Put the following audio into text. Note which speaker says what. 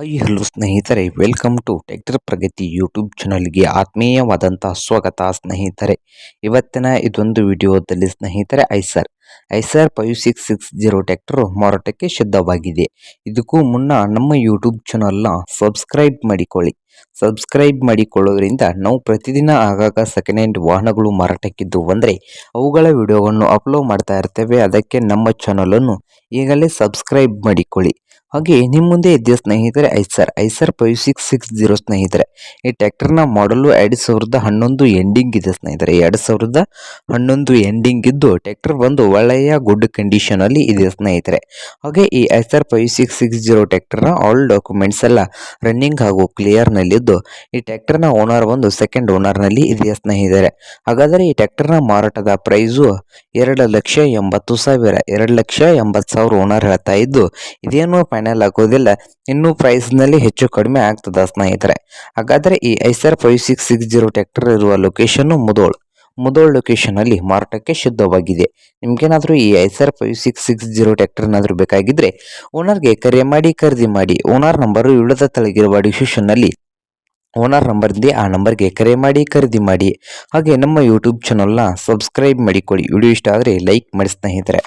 Speaker 1: Hi hello ಸ್ನೇಹಿತರೆ welcome to tractor Pragati YouTube ಚಾನಲ್ಗೆ ಆತ್ಮೀಯವಾದಂಥ ಸ್ವಾಗತ ಸ್ನೇಹಿತರೆ. ಇವತ್ತಿನ ಇದೊಂದು ವಿಡಿಯೋದಲ್ಲಿ ಸ್ನೇಹಿತರೆ, Eicher. Eicher five six six zero tractor ಮಾರಾಟಕ್ಕೆ ಶುದ್ಧವಾಗಿದೆ. ಇದಕ್ಕೂ ಮುನ್ನ ನಮ್ಮ ಯೂಟ್ಯೂಬ್ ಚಾನಲ್ನ ಸಬ್ಸ್ಕ್ರೈಬ್ ಮಾಡಿಕೊಳ್ಳಿ. ಸಬ್ಸ್ಕ್ರೈಬ್ ಮಾಡಿಕೊಳ್ಳೋದ್ರಿಂದ ನಾವು ಪ್ರತಿದಿನ ಆಗಾಗ ಸೆಕೆಂಡ್ ಹ್ಯಾಂಡ್ ವಾಹನಗಳು ಮಾರಾಟಕ್ಕಿದ್ದು ಅಂದರೆ ಅವುಗಳ ವಿಡಿಯೋವನ್ನು ಅಪ್ಲೋಡ್ ಮಾಡ್ತಾ ಇರ್ತೇವೆ. ಅದಕ್ಕೆ ನಮ್ಮ ಚಾನಲನ್ನು ಈಗಲೇ ಸಬ್ಸ್ಕ್ರೈಬ್ ಮಾಡಿಕೊಳ್ಳಿ. ಹಾಗೆ ನಿಮ್ಮ ಮುಂದೆ ಇದ್ದ ಸ್ನೇಹಿತರೆ, Eicher. Eicher five six six zero ಸ್ನೇಹಿತರೆ. ಈ ಟ್ಯಾಕ್ಟರ್ನ ಮಾಡಲು ಎರಡು ಸಾವಿರದ ಹನ್ನೊಂದು ಎಂಡಿಂಗ್ ಇದೆ ಸ್ನೇಹಿತರೆ. ಎರಡು ಸಾವಿರದ ಹನ್ನೊಂದು ಎಂಡಿಂಗ್ ಇದ್ದು ಟ್ಯಾಕ್ಟರ್ ಒಂದು ಒಳ್ಳೆಯ ಗುಡ್ ಕಂಡೀಷನ್ ಅಲ್ಲಿ ಇದೆ ಸ್ನೇಹಿತರೆ. ಹಾಗೆ ಈ Eicher five six six zero ಟ್ಯಾಕ್ಟರ್ನ all documents ಎಲ್ಲ ರನ್ನಿಂಗ್ ಹಾಗೂ ಕ್ಲಿಯರ್ ನಲ್ಲಿದ್ದು ಈ ಟ್ಯಾಕ್ಟರ್ನ ಓನರ್ ಒಂದು ಸೆಕೆಂಡ್ ಓನರ್ನಲ್ಲಿ ಇದೆ ಸ್ನೇಹಿತರೆ. ಹಾಗಾದರೆ ಈ ಟ್ರ್ಯಾಕ್ಟರ್ನ ಮಾರಾಟದ ಪ್ರೈಸು ಎರಡು ಲಕ್ಷ ಎಂಬತ್ತು ಸಾವಿರ, ಎರಡು ಲಕ್ಷ ಎಂಬತ್ತು ಸಾವಿರ ಓನರ್ ಹೇಳ್ತಾ ಇದ್ದು ಇದೇನು ಫೈನಲ್ ಆಗೋದಿಲ್ಲ. ಇನ್ನೂ ಪ್ರೈಸ್ನಲ್ಲಿ ಹೆಚ್ಚು ಕಡಿಮೆ ಆಗ್ತದ ಸ್ನೇಹಿತರೆ. ಹಾಗಾದರೆ ಈ Eicher five six six zero tractor ಇರುವ ಲೊಕೇಶನ್ ಮುದೋಳ್. ಮುದೋಳ್ ಲೊಕೇಶನ್ ಅಲ್ಲಿ ಮಾರಾಟಕ್ಕೆ ಶುದ್ಧವಾಗಿದೆ. ನಿಮ್ಗೇನಾದರೂ ಈ Eicher five six six zero tractor ಏನಾದರೂ ಬೇಕಾಗಿದ್ರೆ ಓನರ್ಗೆ ಕರೆ ಮಾಡಿ, ಖರೀದಿ ಮಾಡಿ ಓನರ್ ನಂಬರು ಇಳದ ತಳಗಿರುವ ಡಿಸ್ಕ್ರಿಪ್ಷನ್ನಲ್ಲಿ ಓನರ್ ನಂಬರ್ ಇದೆ ಆ ನಂಬರ್ಗೆ ಕರೆ ಮಾಡಿ, ಖರೀದಿ ಮಾಡಿ. ಹಾಗೆ ನಮ್ಮ ಯೂಟ್ಯೂಬ್ ಚಾನಲ್ನ ಸಬ್ಸ್ಕ್ರೈಬ್ ಮಾಡಿಕೊಳ್ಳಿ. ವಿಡಿಯೋ ಇಷ್ಟ ಆದರೆ ಲೈಕ್ ಮಾಡಿ ಸ್ನೇಹಿತರೆ.